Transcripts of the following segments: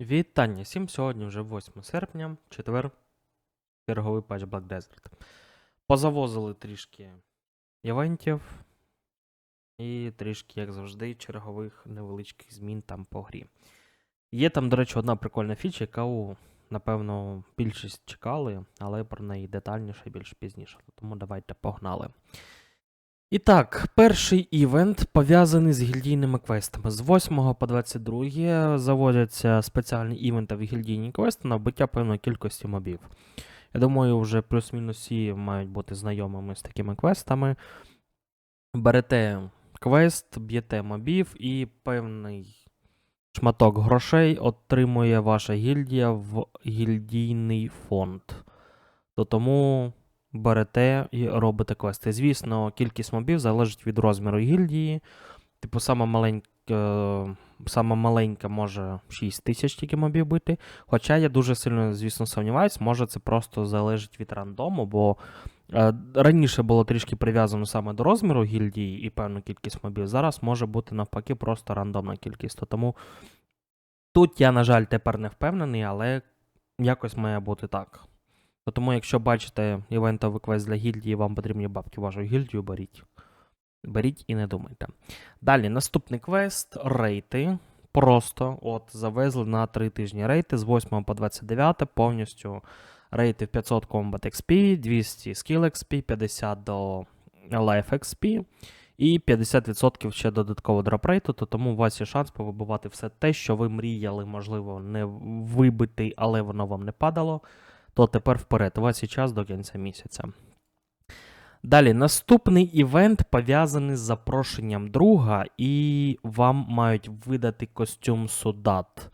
Вітання всім! Сьогодні вже 8 серпня, четвер, черговий патч Black Desert. Позавозили трішки івентів і трішки, як завжди, чергових невеличких змін там по грі. Є там, до речі, одна прикольна фіча, яку, напевно, більшість чекали, але про неї детальніше більш пізніше. Тому давайте погнали. І так, перший івент пов'язаний з гільдійними квестами. З 8 по 22 заводяться спеціальні івенти в гільдійні квести на вбиття певної кількості мобів. Я думаю, вже плюс-мінус всі мають бути знайомими з такими квестами. Берете квест, б'єте мобів і певний шматок грошей отримує ваша гільдія в гільдійний фонд. То тому берете і робите квести. Звісно, кількість мобів залежить від розміру гільдії. Типу, сама маленька, е, сама маленька може 6 тисяч тільки мобів бити. Хоча я дуже сильно, звісно, сумніваюсь, може це просто залежить від рандому, бо е, раніше було трішки прив'язано саме до розміру гільдії і певну кількість мобів. Зараз може бути навпаки просто рандомна кількість. То Тому тут я, на жаль, тепер не впевнений, але якось має бути так. То Тому, якщо бачите івентовий квест для гільдії, вам потрібні бабки вашу гільдію, беріть. Беріть і не думайте. Далі, наступний квест рейти. Просто от завезли на 3 тижні рейти з 8 по 29 повністю рейти в 500 Combat XP, 200 Skill XP, 50 до Life XP і 50% ще додатково дропрейту, то тому у вас є шанс повибивати все те, що ви мріяли, можливо, не вибити, але воно вам не падало то тепер вперед. У вас є час до кінця місяця. Далі, наступний івент пов'язаний з запрошенням друга, і вам мають видати костюм Судат.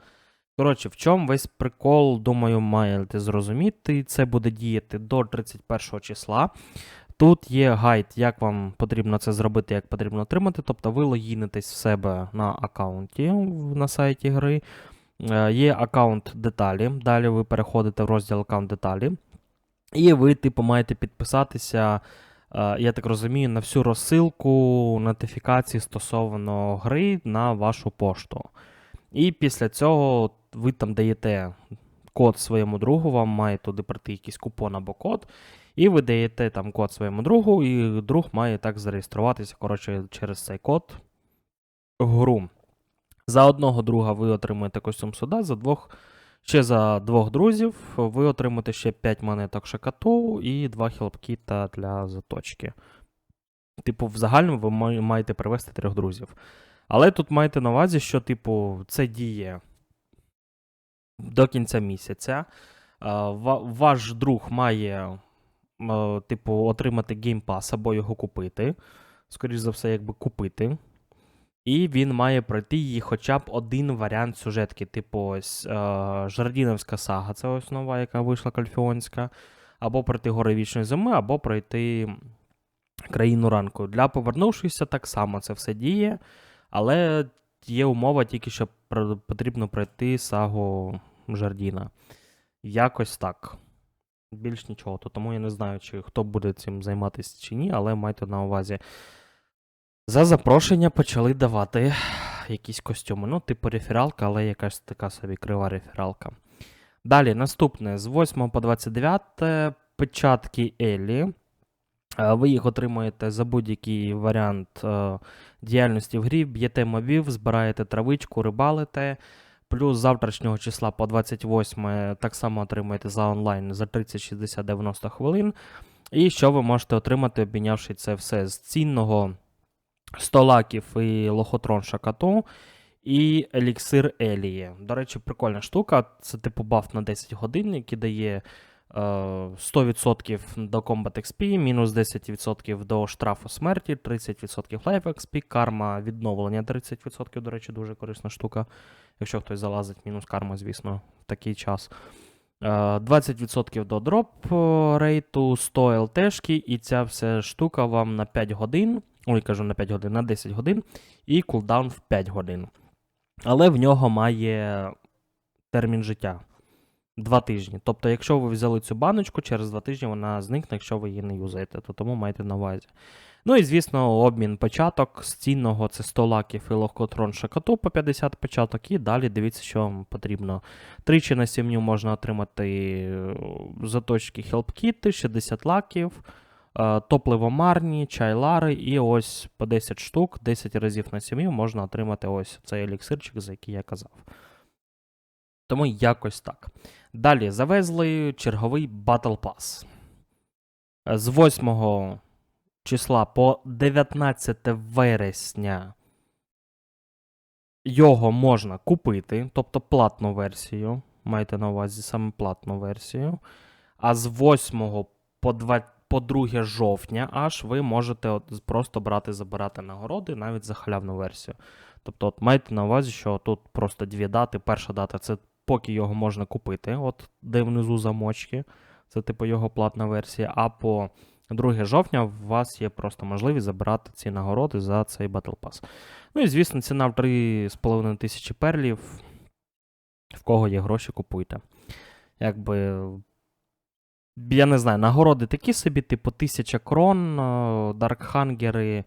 Коротше, в чому весь прикол, думаю, маєте зрозуміти. Це буде діяти до 31 числа. Тут є гайд, як вам потрібно це зробити, як потрібно отримати. Тобто ви логінитесь в себе на аккаунті на сайті гри. Е, Є аккаунт деталі. Далі ви переходите в розділ аккаунт деталі. І ви, типу, маєте підписатися, е, я так розумію, на всю розсилку нотифікацій стосовно гри на вашу пошту. І після цього ви там даєте код своєму другу, вам має туди прийти якийсь купон або код. І ви даєте там код своєму другу, і друг має так зареєструватися коротше, через цей код в гру. За одного друга ви отримуєте костюм суда, за двох, ще за двох друзів ви отримаєте ще 5 монеток шакату і 2 хілпкіта для заточки. Типу, в загальному ви маєте привести трьох друзів. Але тут маєте на увазі, що, типу, це діє до кінця місяця. Ваш друг має, типу, отримати геймпас або його купити. Скоріше за все, якби купити. І він має пройти її хоча б один варіант сюжетки, типу ось е, Жардіновська сага, це ось нова, яка вийшла кальфіонська, або пройти гори вічної зими, або пройти країну ранку. Для повернувшихся так само це все діє, але є умова тільки, що потрібно пройти сагу Жардіна. Якось так. Більш нічого. То тому я не знаю, чи хто буде цим займатися чи ні, але майте на увазі. За запрошення почали давати якісь костюми. Ну, типу рефералка, але якась така собі крива рефералка. Далі, наступне: з 8 по 29 печатки Елі. Е, Ви їх отримуєте за будь-який варіант е, діяльності в грі, б'єте мобів, збираєте травичку, рибалите. Плюс завтрашнього числа по 28 так само отримуєте за онлайн за 30, 60, 90 хвилин. І що ви можете отримати, обмінявши це все з цінного 100 лаків і лохотрон шакату, і еліксир Елії. До речі, прикольна штука. Це типу баф на 10 годин, який дає е, 100% до Combat XP, мінус 10% до штрафу смерті, 30% Life XP, карма відновлення 30%, до речі, дуже корисна штука. Якщо хтось залазить, мінус карма, звісно, в такий час. Е, 20% до дроп е, рейту, 100 ЛТшки, і ця вся штука вам на 5 годин. Ой, кажу на 5 годин, на 10 годин, і кулдаун в 5 годин. Але в нього має термін життя 2 тижні. Тобто, якщо ви взяли цю баночку, через 2 тижні вона зникне, якщо ви її не юзаєте, то тому майте на увазі. Ну і, звісно, обмін початок з цінного це 100 лаків і лохотрон шакату по 50 початок. І далі дивіться, що вам потрібно. Тричі на сім'ю можна отримати е, заточки хелпкіти, 60 лаків, е, топливо марні, чайлари, і ось по 10 штук, 10 разів на сім'ю можна отримати ось цей еліксирчик, за який я казав. Тому якось так. Далі завезли черговий Battle Pass. З 8 числа по 19 вересня його можна купити, тобто платну версію. Майте на увазі саме платну версію. А з 8 по 2, по 2 жовтня аж ви можете от просто брати забирати нагороди навіть за халявну версію. Тобто, от майте на увазі, що тут просто дві дати. Перша дата це поки його можна купити, от де внизу замочки. Це типу його платна версія. А по 2 жовтня у вас є просто можливість забирати ці нагороди за цей Battle Pass. Ну і звісно, ціна в 3,5 тисячі перлів. В кого є гроші, купуйте. Якби. Я не знаю, нагороди такі собі, типу 1000 крон, Даркхангери,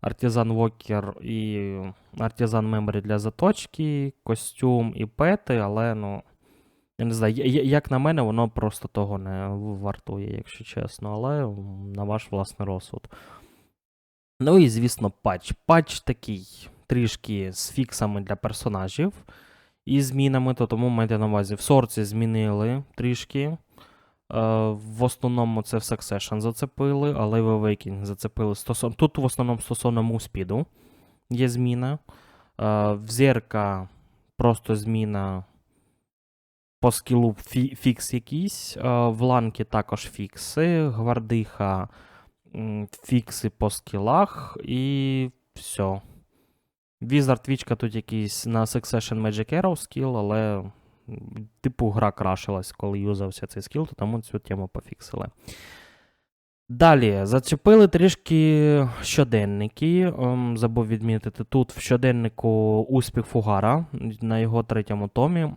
Артизан Вокер і Артизан Меморі для заточки, костюм і пети, але ну. Я не знаю, як на мене, воно просто того не вартує, якщо чесно, але на ваш власний розсуд. Ну і, звісно, патч. Патч такий трішки з фіксами для персонажів і змінами, то тому майте на увазі. В сорці змінили трішки. Е, в основному це в Succession зацепили, але в Awakening зацепили стосовно. Тут в основному стосовно муспіду є зміна. Е, в зерка просто зміна по скілу фі- фікс якийсь. Е, в ланки також фікси. Гвардиха фікси по скілах і все. Wizard Вічка тут якийсь на Succession Magic Arrow скіл, але типу гра крашилась, коли юзався цей скіл, то тому цю тему пофіксили. Далі зачепили трішки щоденники. ем, Забув відмітити тут в щоденнику успіх Фугара на його третьому томі.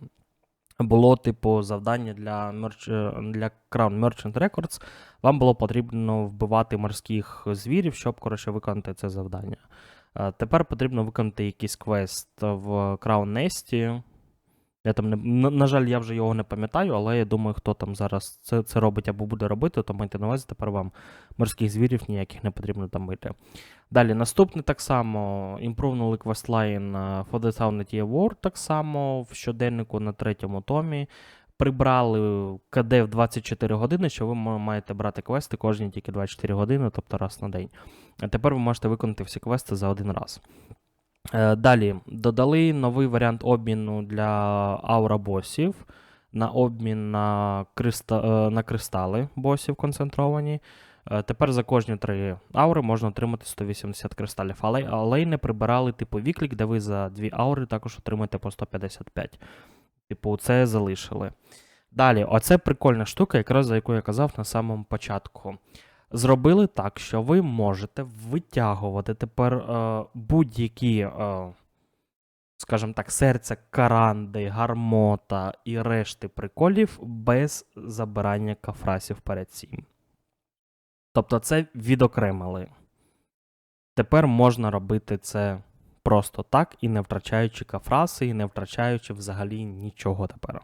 Було, типу, завдання для, мерч... е, для Crown Merchant Records. Вам було потрібно вбивати морських звірів, щоб коротше, виконати це завдання. Е, Тепер потрібно виконати якийсь квест в Crown Nest. Я там не, на, на жаль, я вже його не пам'ятаю, але я думаю, хто там зараз це, це робить або буде робити, то майте на увазі, тепер вам морських звірів ніяких не потрібно там бити. Далі, наступне так само. Імпровнули квестлайн For the Town at War так само в щоденнику на третьому томі. Прибрали КД в 24 години, що ви маєте брати квести кожні тільки 24 години, тобто раз на день. А тепер ви можете виконати всі квести за один раз. Е, Далі додали новий варіант обміну для аура босів на обмін на, криста, е, на кристали босів концентровані. Е, Тепер за кожні три аури можна отримати 180 кристалів, але, але й не прибирали типу віклік, де ви за дві аури також отримаєте по 155. Типу, це залишили. Далі, оце прикольна штука, якраз за яку я казав на самому початку. Зробили так, що ви можете витягувати тепер е, будь-які, е, скажімо так, серця каранди, гармота і решти приколів без забирання кафрасів перед цим. Тобто це відокремили. Тепер можна робити це просто так і не втрачаючи кафраси, і не втрачаючи взагалі нічого тепер.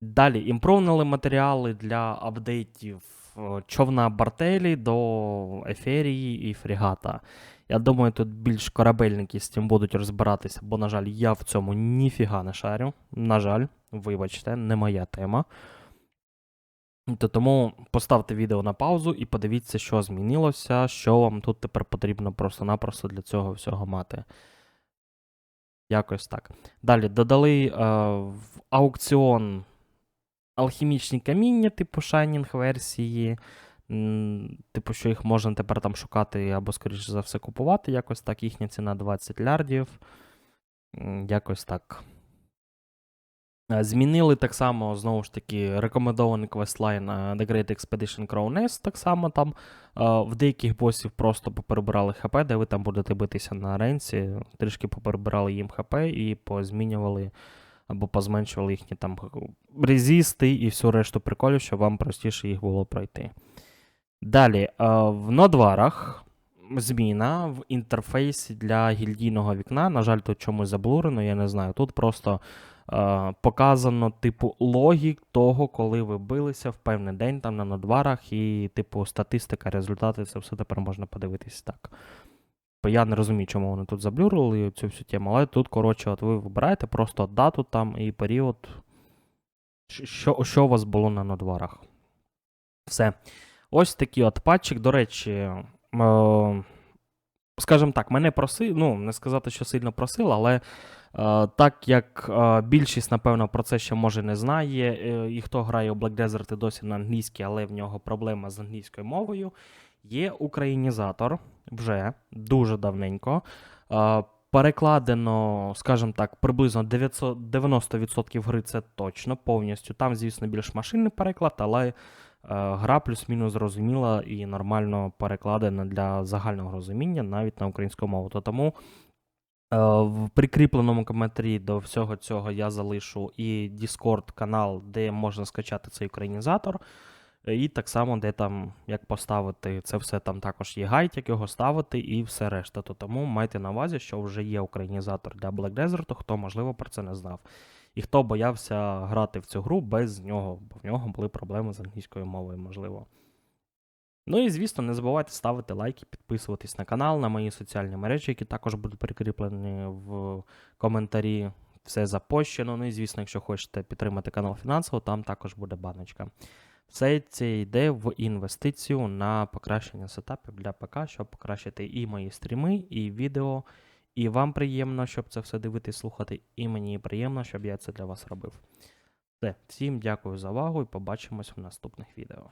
Далі імпровнили матеріали для апдейтів човна Бартелі до Еферії і Фрігата. Я думаю, тут більш корабельники з цим будуть розбиратися, бо, на жаль, я в цьому ніфіга не шарю. На жаль, вибачте, не моя тема. То тому поставте відео на паузу і подивіться, що змінилося, що вам тут тепер потрібно просто-напросто для цього всього мати. Якось так. Далі додали е, в аукціон алхімічні каміння, типу Shining версії. Типу, що їх можна тепер там шукати або, скоріше за все, купувати. Якось так. Їхня ціна 20 лярдів. Якось так. Е, Змінили так само, знову ж таки, рекомендований квестлайн е, The Great Expedition Crown Nest, так само там. е, В деяких босів просто поперебирали ХП, де ви там будете битися на аренці, трішки поперебирали їм ХП і позмінювали або позменшували їхні там резісти і всю решту приколів, щоб вам простіше їх було пройти. Далі, е, в нодварах зміна в інтерфейсі для гільдійного вікна. На жаль, тут чомусь заблурено, я не знаю. Тут просто е, показано, типу, логік того, коли ви билися в певний день там на нодварах, і, типу, статистика, результати, це все тепер можна подивитись так. Я не розумію, чому вони тут заблюрили цю всю тему, але тут, коротше, от ви вибираєте просто дату там і період, що, що у вас було на нодварах. Все. Ось такий от патчик. До речі, е, скажімо так, мене просили, ну, не сказати, що сильно просили, але е, так як е, більшість, напевно, про це ще може не знає, і хто грає у Black Desert і досі на англійській, але в нього проблема з англійською мовою, є українізатор вже дуже давненько. Перекладено, скажімо так, приблизно 900, 90% гри це точно повністю. Там, звісно, більш машинний переклад, але е, гра плюс-мінус зрозуміла і нормально перекладена для загального розуміння навіть на українську мову. То тому е, в прикріпленому коментарі до всього цього я залишу і Discord канал, де можна скачати цей українізатор. І так само, де там, як поставити це все, там також є гайд, як його ставити, і все решта. То тому майте на увазі, що вже є українізатор для Black Desert, хто, можливо, про це не знав. І хто боявся грати в цю гру без нього, бо в нього були проблеми з англійською мовою, можливо. Ну і звісно, не забувайте ставити лайки, підписуватись на канал, на мої соціальні мережі, які також будуть прикріплені в коментарі. Все запощено. Ну і звісно, якщо хочете підтримати канал фінансово, там також буде баночка. Все це йде в інвестицію на покращення сетапів для ПК, щоб покращити і мої стріми, і відео. І вам приємно, щоб це все дивитись, слухати, і мені приємно, щоб я це для вас робив. Все, всім дякую за увагу і побачимось в наступних відео.